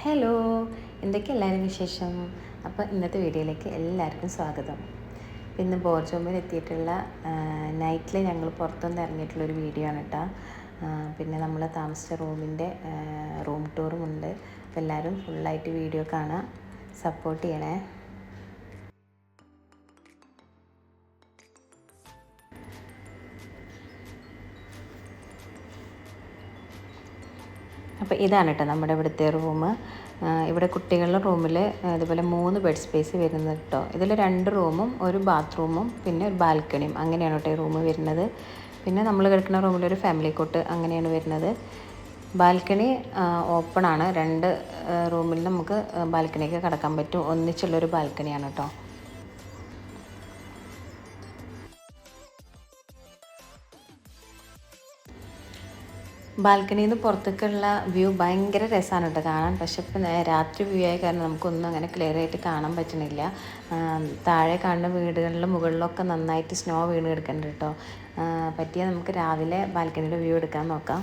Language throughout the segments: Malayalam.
ഹലോ എന്തൊക്കെ എല്ലാവരും വിശേഷം? അപ്പോൾ ഇന്നത്തെ വീഡിയോയിലേക്ക് എല്ലാവർക്കും സ്വാഗതം. ഇന്ന് ബോർജോമിൽ എത്തിയിട്ടുള്ള നൈറ്റിൽ ഞങ്ങൾ പുറത്തുനിന്ന് ഇറങ്ങിയിട്ടുള്ളൊരു വീഡിയോ ആണ് കേട്ടോ പിന്നെ നമ്മൾ താമസിച്ച റൂമിന്റെ റൂം ടൂറും ഉണ്ട്. അപ്പോൾ എല്ലാവരും ഫുള്ളായിട്ട് വീഡിയോ കാണാം സപ്പോർട്ട് ചെയ്യണേ. അപ്പോൾ ഇതാണ് കേട്ടോ നമ്മുടെ ഇവിടുത്തെ റൂം. ഇവിടെ കുട്ടികളുടെ റൂമിൽ ഇതുപോലെ മൂന്ന് ബെഡ് സ്പേസ് വരുന്നത് കേട്ടോ. ഇതിൽ രണ്ട് റൂമും ഒരു ബാത്റൂമും പിന്നെ ഒരു ബാൽക്കണിയും. അങ്ങനെയാണ് കേട്ടോ റൂം വരുന്നത്. പിന്നെ നമ്മൾ കിടക്കുന്ന റൂമിൽ ഒരു ഫാമിലി കോട്ട് അങ്ങനെയാണ് വരുന്നത്. ബാൽക്കണി ഓപ്പൺ ആണ്. രണ്ട് റൂമിൽ നമുക്ക് ബാൽക്കണിയൊക്കെ കിടക്കാൻ പറ്റും. ഒന്നിച്ചുള്ളൊരു ബാൽക്കണിയാണ് കേട്ടോ. ബാൽക്കണിയിൽ നിന്ന് പുറത്തേക്കുള്ള വ്യൂ ഭയങ്കര രസമാണ് കേട്ടോ കാണാൻ. പക്ഷെ ഇപ്പം രാത്രി വ്യൂ ആയ കാരണം നമുക്കൊന്നും അങ്ങനെ ക്ലിയർ ആയിട്ട് കാണാൻ പറ്റണില്ല. താഴെ കാണുന്ന വീടുകളിലും മുകളിലൊക്കെ നന്നായിട്ട് സ്നോ വീണ് കിടക്കുന്നുണ്ട് കേട്ടോ പറ്റിയാൽ നമുക്ക് രാവിലെ ബാൽക്കണിയുടെ വ്യൂ എടുക്കാൻ നോക്കാം.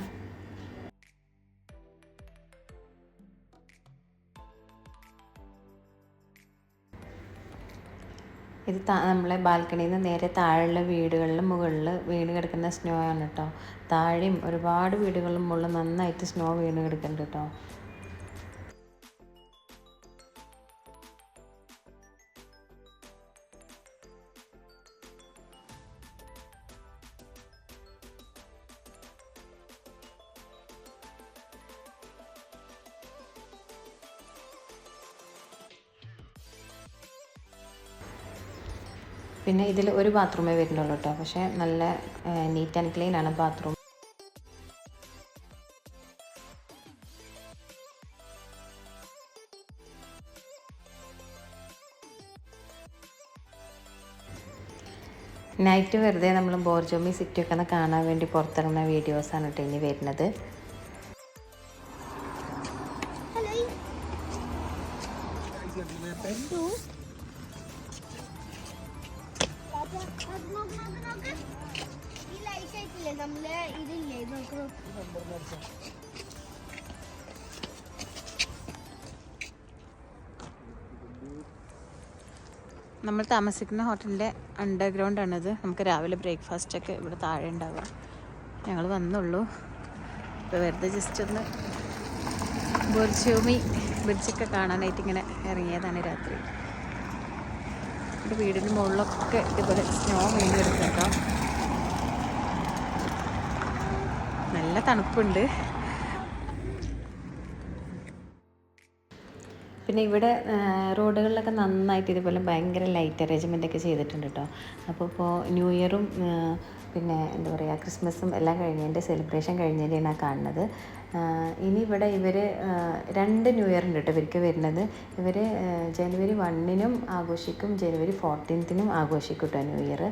ഇത് നമ്മളെ ബാൽക്കണിയിൽ നിന്ന് നേരെ താഴെയുള്ള വീടുകളിലും മുകളിൽ വീണ് കിടക്കുന്ന സ്നോ ആണ് കേട്ടോ താഴെയും ഒരുപാട് വീടുകളിലും മുകളിൽ നന്നായിട്ട് സ്നോ വീണ് കിടക്കുന്നുണ്ട് കേട്ടോ പിന്നെ ഇതിൽ ഒരു ബാത്റൂമേ വരുന്നുള്ളൂ കേട്ടോ പക്ഷേ നല്ല നീറ്റ് ആൻഡ് ക്ലീൻ ആണ് ബാത്റൂം നൈറ്റ് വെറുതെ നമ്മൾ ബോർജോമി സിറ്റിയൊക്കെ ഒന്ന് കാണാൻ വേണ്ടി പുറത്തിറങ്ങുന്ന വീഡിയോസാണ് കേട്ടോ ഇനി വരുന്നത്. നമ്മൾ ഇതില്ലേ നമുക്ക് നമ്മൾ താമസിക്കുന്ന ഹോട്ടലിന്റെ അണ്ടർഗ്രൗണ്ട് ആണിത്. നമുക്ക് രാവിലെ ബ്രേക്ക്ഫാസ്റ്റ് ഒക്കെ ഇവിടെ താഴെ ഉണ്ടാവുക ഞങ്ങൾ വന്നുള്ളൂ. ഇപ്പോൾ വെറുതെ ജസ്റ്റ് ഒന്ന് ബുർജൂമി ബ്രിഡ്ജൊക്കെ കാണാനായിട്ട് ഇങ്ങനെ ഇറങ്ങിയതാണ് രാത്രി. എന്റെ വീടിന്റെ മുകളിലൊക്കെ ഇതുപോലെ സ്നോ വീണ് നല്ല തണുപ്പുണ്ട്. പിന്നെ ഇവിടെ റോഡുകളിലൊക്കെ നന്നായിട്ട് ഇതുപോലെ ഭയങ്കര ലൈറ്റ് അറേഞ്ച്മെന്റ് ഒക്കെ ചെയ്തിട്ടുണ്ട് കേട്ടോ അപ്പോൾ ഇപ്പോൾ ന്യൂ ഇയറും പിന്നെ എന്താ പറയുക ക്രിസ്മസും എല്ലാം കഴിഞ്ഞതിന്റെ സെലിബ്രേഷൻ കഴിഞ്ഞതിന്റെയാണ് ആ കാണുന്നത്. ഇനി ഇവിടെ ഇവർ രണ്ട് ന്യൂ ഇയർ ഉണ്ട് കേട്ടോ ഇവർക്ക് വരുന്നത്. ഇവർ ജനുവരി വണ്ണിനും ആഘോഷിക്കും ജനുവരി ഫോർട്ടീൻത്തിനും ആഘോഷിക്കും കേട്ടോ ന്യൂ ഇയർ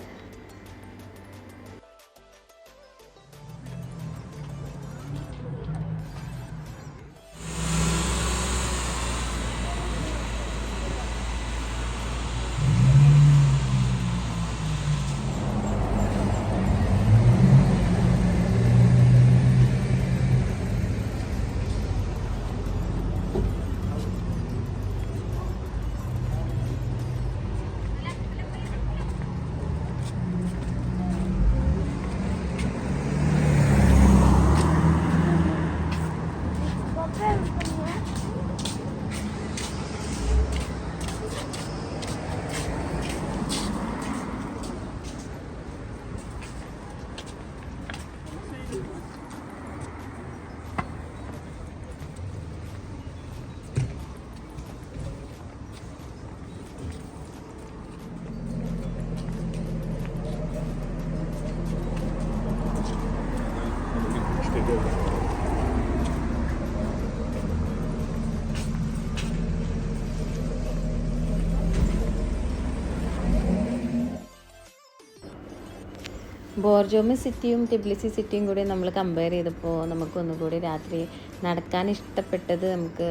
ബോർജോമി സിറ്റിയും ടിബ്ലിസി സിറ്റിയും കൂടി നമ്മൾ കമ്പയർ ചെയ്തപ്പോൾ നമുക്ക് ഒന്നുകൂടി രാത്രി നടക്കാൻ ഇഷ്ടപ്പെട്ടത് നമുക്ക്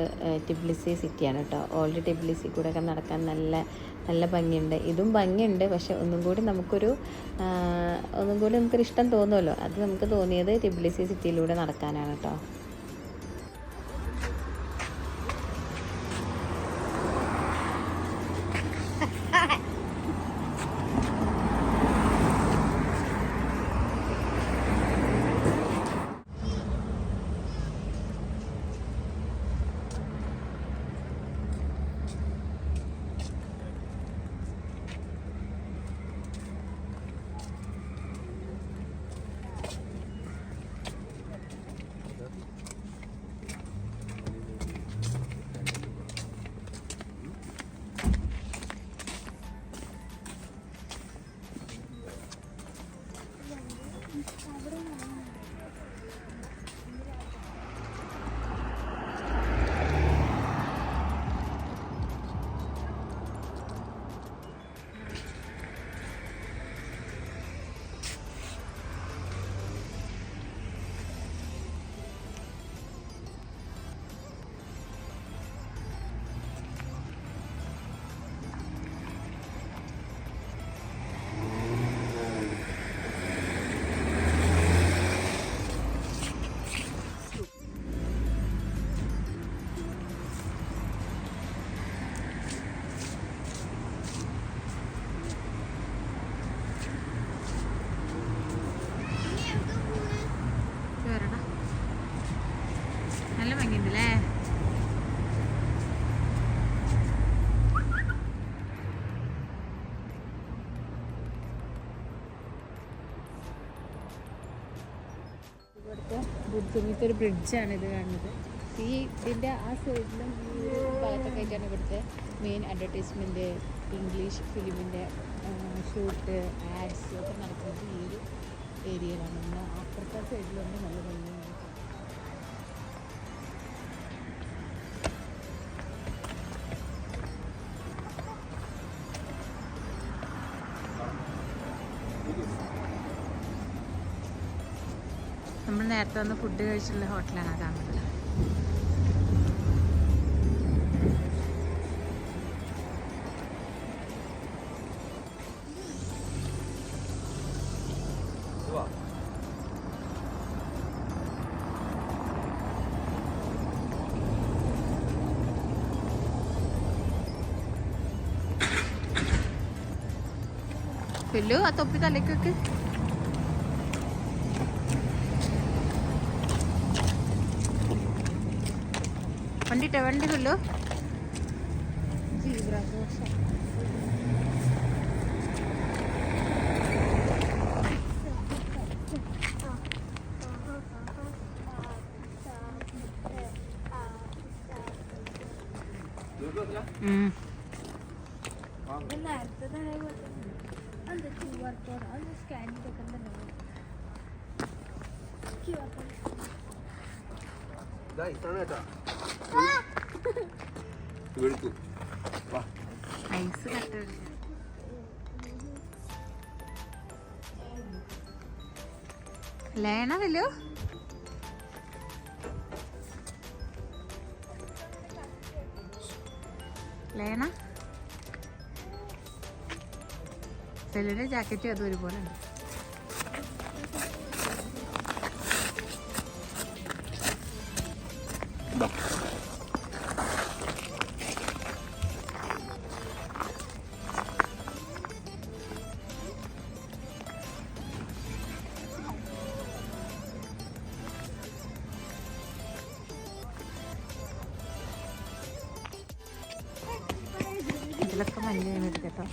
ടിബ്ലിസി സിറ്റിയാണ് കേട്ടോ. ഓൾഡ് ടിബ്ലിസി കൂടെ ഒക്കെ നടക്കാൻ നല്ല നല്ല ഭംഗിയുണ്ട്. ഇതും ഭംഗിയുണ്ട് പക്ഷെ ഒന്നും കൂടി നമുക്കൊരു ഒന്നും കൂടി നമുക്കൊരു ഇഷ്ടം തോന്നുമല്ലോ. അത് നമുക്ക് തോന്നിയത് ടിബ്ലിസി സിറ്റിയിലൂടെ നടക്കാനാണ് കേട്ടോ. ഇവിടുത്തെ ഇങ്ങനത്തെ ഒരു ബ്രിഡ്ജാണ് ഇത് കാണുന്നത്. ഈ ഇതിന്റെ ആ സൈഡിലും ഭാഗത്തൊക്കെ ആയിട്ടാണ് ഇവിടുത്തെ മെയിൻ അഡ്വർടൈസ്മെന്റ് ഇംഗ്ലീഷ് ഫിലിമിന്റെ ഷൂട്ട് ആഡ്സ് ഒക്കെ നടക്കുന്നത് ഈ ഒരു ഏരിയയിലാണ് അപ്പുറത്തെ നേരത്തെ വന്ന് ഫുഡ് കഴിച്ചുള്ള ഹോട്ടലാണ് കാണുന്നത് ഫില്ലു ആ തൊപ്പി തലക്കൊക്കെ ആർ വണ്ടി ഇതാ ഇതാണ് കേട്ടാ. എടുത്തു ഐസ് കട്ട ലേണ സെല്ലിന്റെ ജാക്കറ്റും അതും ഒരുപോലെ ഉണ്ട് ഇതിലൊക്കെ മഞ്ഞ വീണിട്ട് കേട്ടോ.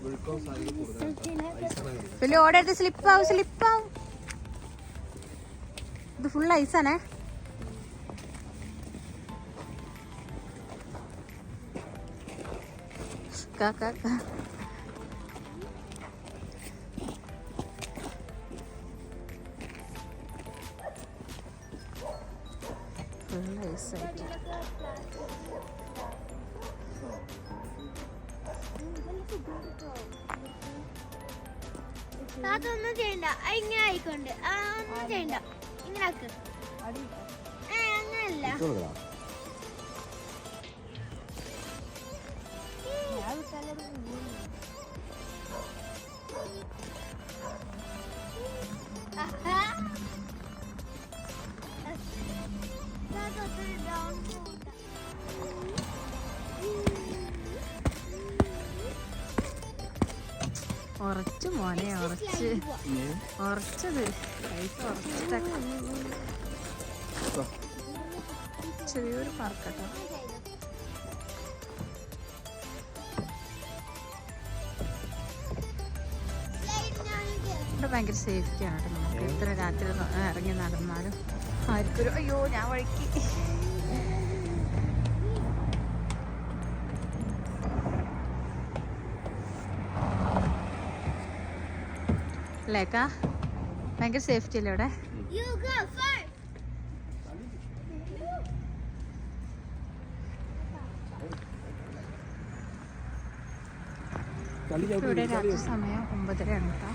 പിന്നെ ഓടെ കൂടുതലാണ് വലിയ ഓടരുത് സ്ലിപ്പാവും സ്ലിപ്പാവും ഇത് ഫുൾ ഐസാണേ ഫുൾ ഐസായിട്ട് അതൊന്നും ചെയ്യണ്ട. ഇങ്ങനെ ആയിക്കൊണ്ട്. ആ ഒന്നും ചെയ്യണ്ട. ഇങ്ങനെ ആക്ക്. ഏ അങ്ങനല്ല. കൊടുക്കടാ ഉറച്ചു മോനെ ഉറച്ച്. ഉറച്ചത്. ചെറിയൊരു പാർക്കട്ടോ. ഇവിടെ ഭയങ്കര സേഫ്റ്റിയാണ് കേട്ടോ. നമുക്ക് എത്ര രാത്രി ഇറങ്ങി നടന്നാലും ആർക്കൊരു അയ്യോ ഞാൻ വഴിക്ക്. അല്ലേക്കാ ഭയങ്കര സേഫ്റ്റി അല്ലേ ഇവിടെ ഇവിടെ രാത്രി സമയം ഒമ്പതരയാണ് കേട്ടോ